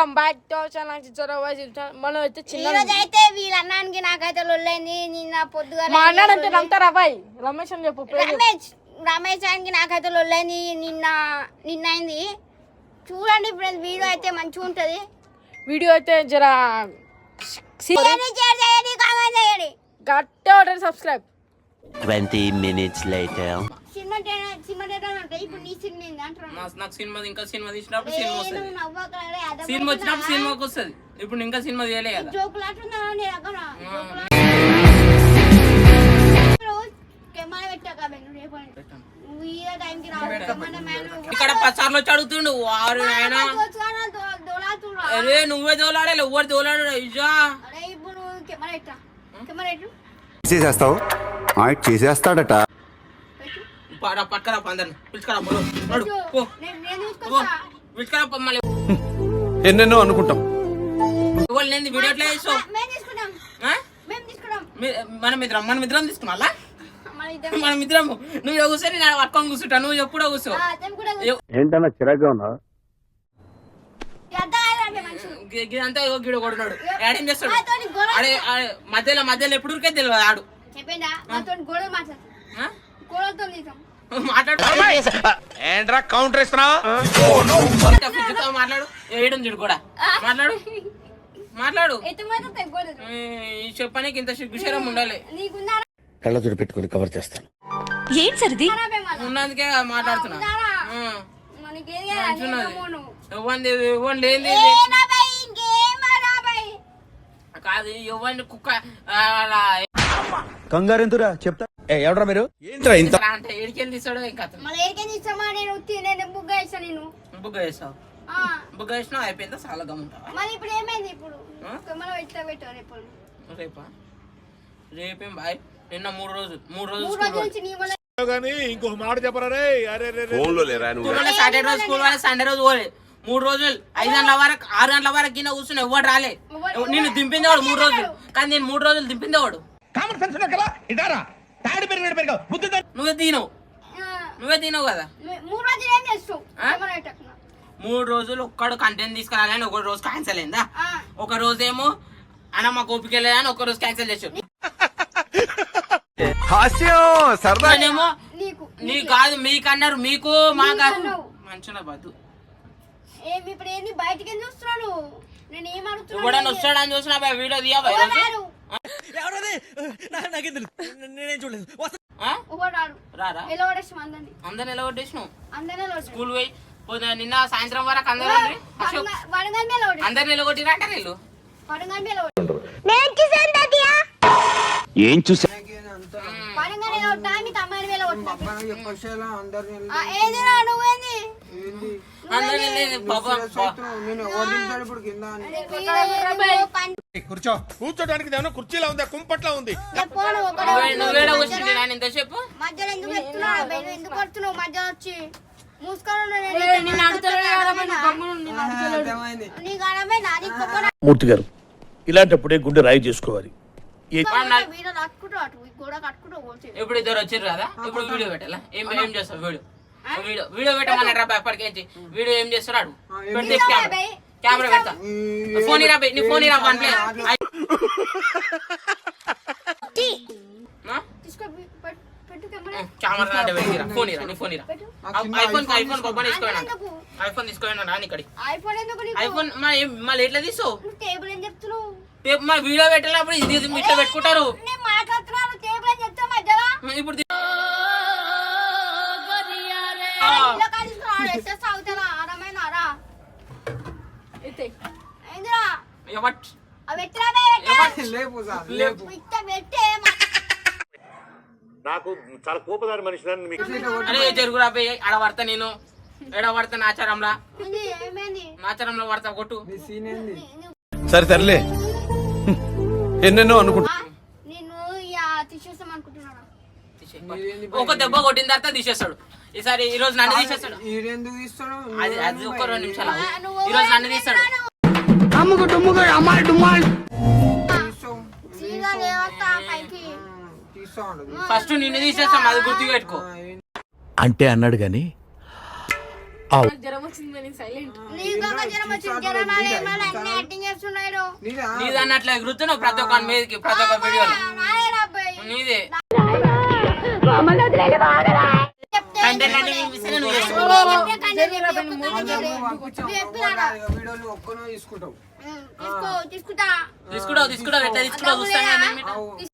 Welcome back to channel మనం అయితే చిన్న ఈరోజు అయితే వీళ్ళ అన్నానికి నాకైతే లొల్లైంది. నిన్న పొద్దుగా మా నమ్ముతారా అబ్బాయి రమేష్ అని చెప్పు. రమేష్ రమేష్ ఆయనకి నాకైతే లొల్లైంది. నిన్న నిన్న అయింది చూడండి ఫ్రెండ్స్ వీడియో అయితే మంచిగా ఉంటది. వీడియో అయితే జర ఉంటుంది సబ్స్క్రైబ్ 20 minutes later. సినిమా నాకు ఇంకా సినిమా తీసినప్పుడు సినిమా వస్తుంది. నవ్వకలే, అదొకటి సినిమా వచ్చినప్పుడు నా- సినిమాకి వస్తుంది. ఇప్పుడు ఇంకా సినిమా తీయలే కదా. ఇక్కడ పచ్చార్లు వచ్చి అడుగుతుండు వారు ఆయన అరే నువ్వే దోలాడాలి ఎవరు దోలాడు ఇజా కెమెరా కెమెరా చేసేస్తావు? ఆయన చేసేస్తాడట. పందరు పిలుచుకరా పిలుచుకరా మళ్ళీ. ఎన్నెన్నో అనుకుంటాం. లేని వీడియో ఎట్లా చేసావు? మనం ఇద్దరం మనం ఇద్దరం తీసుకున్నా మన ఇద్దరం. మనం ఇద్దరం నువ్వు కూర్చొని నేను పట్టుకొని కూర్చుంటా నువ్వు ఎప్పుడో కూర్చో. ఏంటన్నా చిరాగ్గా ఉన్నా గిదంతా గిడ కొడుతున్నాడు. యాడేం చేస్తాడు? అడే మధ్యలో మధ్యలో ఎప్పుడు ఉరికే తెలియదు ఆడు ఏంట్రా కౌంటర్ ఇస్తున్నావు? మాట్లాడు. ఏడు చూడు కూడా. మాట్లాడు. మాట్లాడు. చెప్పడానికి ఇంత సిగ్గుశరం ఉండాలి. నీకుందా కళ్ళజోడు పెట్టుకుని కవర్ చేస్తాను. ఏం సరిది? ఉన్నందుకే మాట్లాడుతున్నా. ఆ. మనకి ఏం మంచున్నది. కాదు ఇవ్వండి ఇవ్వండి ఏంది ఏ నా భయ్ ఇంకేం రా భయ్ కాదు ఇవ్వండి కుక్క. కంగారు ఎందురా చెప్తా. ఏ ఎవడ్రా మీరు? ఏంట్రా ఇంత అంటే ఏడికెళ్ళి తీసాడో ఇంకా అతను మళ్ళీ ఏడికేం నేను ఉత్తి నేను బుగ్గ ఇస్తాను నేను. బుగ్గ వేసావు ఆ, బుగ్గ వేసినావు అయిపోయిందా? చాలా గమ్ముంటావా మరి ఇప్పుడు ఏమైంది ఇప్పుడు? ఆ? పెట్టారు ఇప్పుడు రేపా రేపేం? బాయ్. నిన్న మూడు రోజులు మూడు రోజులు మూడు స్కూల్ రోజుల నుంచి నీ వల్ల స్కూల్ సాటర్డే రోజు స్కూల్ వాళ్ళ సండే రోజు పోలే మూడు రోజులు ఐదు గంటల వరకు ఆరు గంటల వరకు కింద కూర్చుని ఎవడు రాలే. నిన్ను దింపిందేవాడు మూడు రోజులు? కానీ నేను మూడు రోజులు దింపిందేవాడు కామన్ సెన్స్ ఉన్నా కదా? ఇటారా? తాడి పెరిగిన పెరిగావు బుద్ధి నువ్వే తినవు. నువ్వే తినవు కదా? మూడు రోజులు ఏం చేస్తావు? ఆ? కెమెరా పెట్టకుండా మూడు రోజులు ఒక్కడు కంటెంట్ తీసుకురాలని ఒక రోజు క్యాన్సిల్ అయిందా? ఒక రోజేమో అన్న మాకు ఓపిక లేదని ఒక రోజు క్యాన్సిల్ చేసాడు హాస్యం నీకు నీ కాదు మీకన్నారు మీకు మాకు. మంచిగా బద్దు ఏమి ఇప్పుడు ఏంది? బయటికి ఎందుకు చూస్తున్నాను నేను ఏం ఎవడన్నా అడుగుతున్నాను చూసినా వీడియో తీయబా రారు? రారా? ఎలా అందరినీ. అందరు ఎలా కొట్టేసినావు అందరినీ ఎలా స్కూల్ పోయి పొద్దున నిన్న సాయంత్రం వరకు అందరూ ఉండ్రి. అశోక్ వడగల్ మీద అంటారు వీళ్ళు. ఒకటి ఏం చూసా? వడగల్ మీద ఒకటి మీ తమ్మాయి మీద ఒకటి ఏదిరా నువ్వేంది? కూర్చో కూర్చోడానికి ఏమైనా కుర్చీలా ఉందా? కుంపట్లా ఉంది. మధ్యలో ఎందుకు ఎందుకు మధ్యలో వచ్చి? మూర్తి గారు ఇలాంటప్పుడే గుండె రాయి చేసుకోవాలి. ఇప్పుడు ఇద్దరు వచ్చారు కదా? ఇప్పుడు వీడియో పెట్టాలా? ఏం ఏం చేస్తావు? వీడియో వీడియో వీడియో పెట్టమన్నారా బా ఎప్పటికేంచి వీడియో ఏం పెడితే కెమెరా పెడతా. ఫోన్ ఇరా బై, నీ ఫోన్ ఇరా వన్ ప్లే. తీసుకో, కెమెరా. కెమెరా అంటే పెట్టిరా. ఫోన్ ఇరా నీ ఫోన్ ఇరా. ఐఫోన్ ఐఫోన్ ఎందుకు? ఐఫోన్ ఇక్కడి ఐఫోన్ ఎందుకు నీకు? ఐఫోన్ మరి మళ్ళీ ఎట్లా నువ్వు టేబుల్ ఏం చెప్తున్నావు? రేపు మా వీడియో ఇది ఇట్లా పెట్టుకుంటారు. ఇప్పుడు నాకు చాలా కోపదారి మనిషి జరుగురా పోయి ఆడ పడతా నేను. ఏడ పడతా నాచారంలా? ఏమైంది నాచారంలో పడతా కొట్టు. సరే తరలే ఎన్నెన్నో అనుకుంటా. ఒక దెబ్బ కొట్టిన తర్వాత తీసేస్తాడు. ఈసారి ఈ రోజు నన్ను తీసేస్తాడు. అది అది ఒక రెండు నిమిషాలు ఆగు. ఈ రోజు నన్ను తీస్తాడు. ఫస్ట్ నిన్ను తీసేస్తాం అది గుర్తు పెట్టుకో అంటే అన్నాడు గాని నాకు జ్వరం వచ్చింది సైలెంట్ ప్రతి ఒక్క మీదకి ప్రతి ఒక్క వీడియోలో? నీదే. వీడియోలు ఒక్కనో తీసుకుంటావు. తీసుకుంటావు తీసుకుంటావు. ఎట్లా తీసుకుంటావు చూస్తాను